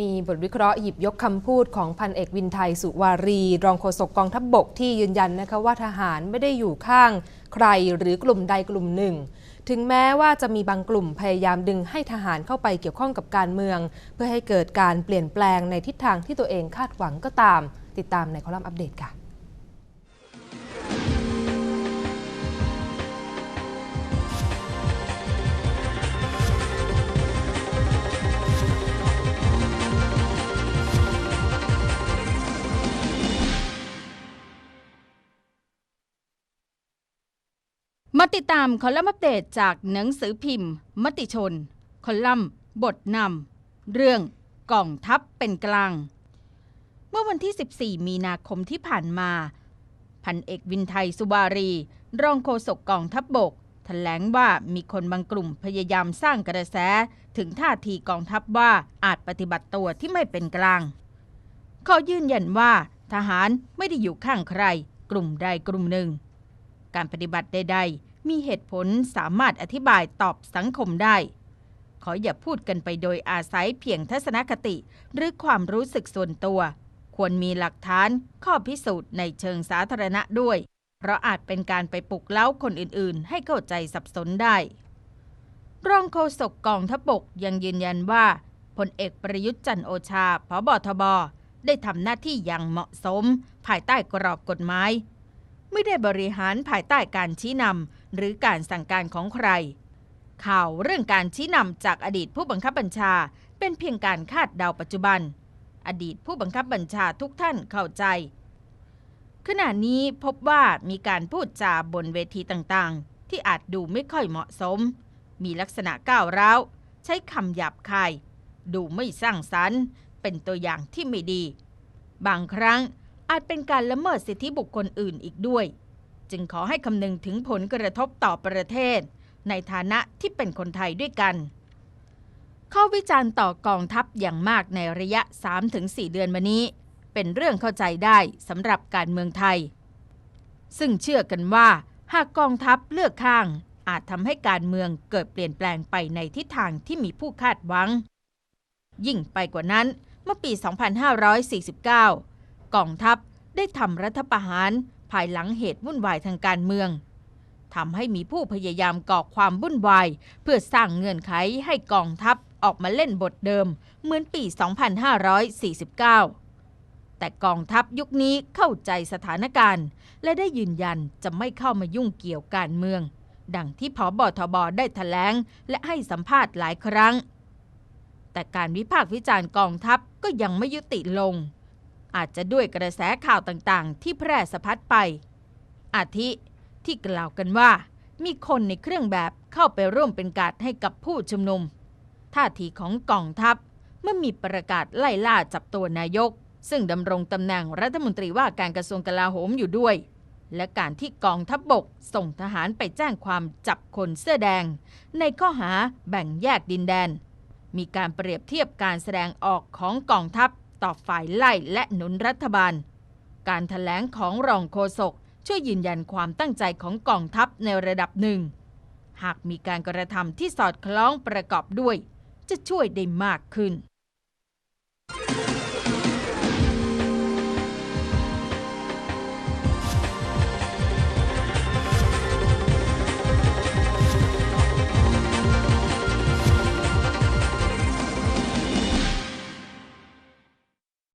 มีบทวิเคราะห์หยิบยกคำพูดของพันเอกวินไทยสุวารี รองโฆษกกองทัพบบกที่ยืนยันนะคะว่าทหารไม่ได้อยู่ข้างใครหรือกลุ่มใดกลุ่มหนึ่ง ถึงแม้ว่าจะมีบางกลุ่มพยายามดึงให้ทหารเข้าไปเกี่ยวข้องกับการเมือง เพื่อให้เกิดการเปลี่ยนแปลงในทิศทางที่ตัวเองคาดหวังก็ตาม ติดตามในคอลัมน์อัปเดตค่ะ มาติดตามคอลัมน์อัปเดตจากหนังสือพิมพ์ มติชน คอลัมน์ บทนำเรื่องกองทัพเป็นกลาง เมื่อวันที่ 14 มีนาคมที่ผ่านมา พันเอกวินไทยสุวารี รองโฆษกกองทัพบบกแถลงว่ามีคนบางกลุ่มพยายามสร้างกระแส ถึงท่าทีกองทัพว่าอาจปฏิบัติตัวที่ไม่เป็นกลางเขายืนยันว่าทหารไม่ได้อยู่ข้างใคร กลุ่มใดกลุ่มหนึ่ง การปฏิบัติใดๆ มีเหตุผลสามารถอธิบายตอบสังคมได้ ขออย่าพูดกันไปโดยอาศัยเพียงทัศนคติ หรือความรู้สึกส่วนตัว ควรมีหลักฐานข้อพิสูจน์ในเชิงสาธารณะด้วย เพราะอาจเป็นการไปปลุกเล้าคนอื่นๆ ให้เข้าใจสับสนได้รองโฆษกกองทัพบกยังยืนยันว่าพลเอกประยุทธ์จันทร์โอชาพบทบได้ทำหน้าที่อย่างเหมาะสม ภายใต้กรอบกฎหมาย ไม่ได้บริหารภายใต้การชี้นำหรือการสั่งการของใคร ข่าวเรื่องการชี้นำจากอดีตผู้บังคับบัญชา เป็นเพียงการคาดเดาปัจจุบัน อดีตผู้บังคับบัญชาทุกท่านเข้าใจ ขณะนี้พบว่ามีการพูดจาบนเวทีต่างๆ ที่อาจดูไม่ค่อยเหมาะสม มีลักษณะก้าวร้าวใช้คำหยาบคาย ดูไม่สร้างสรรค์ เป็นตัวอย่างที่ไม่ดี บางครั้ง อาจเป็นการละเมิดสิทธิบุคคลอื่นอีกด้วย จึงขอให้คำนึงถึงผลกระทบต่อประเทศ ในฐานะที่เป็นคนไทยด้วยกัน ข้อวิจารณ์ต่อกองทัพอย่างมากในระยะ 3-4 เดือนมานี้ เป็นเรื่องเข้าใจได้สำหรับการเมืองไทย ซึ่งเชื่อกันว่า หากกองทัพเลือกข้าง อาจทำให้การเมืองเกิดเปลี่ยนแปลงไปในทิศทางที่มีผู้คาดหวัง ยิ่งไปกว่านั้นเมื่อปี 2549 กองทัพได้ทำรัฐประหารภายหลังเหตุวุ่นวายทางการเมืองทำให้มีผู้พยายามก่อความวุ่นวาย เพื่อสร้างเงื่อนไขให้กองทัพออกมาเล่นบทเดิม เหมือนปี 2549 แต่กองทัพยุคนี้เข้าใจสถานการณ์ และได้ยืนยันจะไม่เข้ามายุ่งเกี่ยวการเมือง ดังที่พบทบได้ถแถลงและให้สัมภาษณ์หลายครั้ง แต่การวิพากษ์วิจารณ์กองทัพก็ยังไม่ยุติลง อาจจะด้วยกระแสข่าวต่างๆ ที่แพร่สะพัดไป อาทิที่กล่าวกันว่า มีคนในเครื่องแบบเข้าไปร่วมเป็นการให้กับผู้ชุมนุม ท่าทีของกองทัพเมื่อมีประกาศไล่ล่าจับตัวนายก ซึ่งดำรงตำแหน่งรัฐมนตรีว่าการกระทรวงกลาโหมอยู่ด้วย และการที่กองทัพบบกส่งทหารไปแจ้งความจับคนเสื้อแดง ในข้อหาแบ่งแยกดินแดน มีการเปรียบเทียบการแสดงออกของกองทัพ ต่อฝ่ายไล่และหนุนรัฐบาล การถแถลงของรองโฆษกช่วยยืนยันความตั้งใจของกองทัพในระดับหนึ่ง หากมีการกระทำที่สอดคล้องประกอบด้วย จะช่วยได้มากขึ้น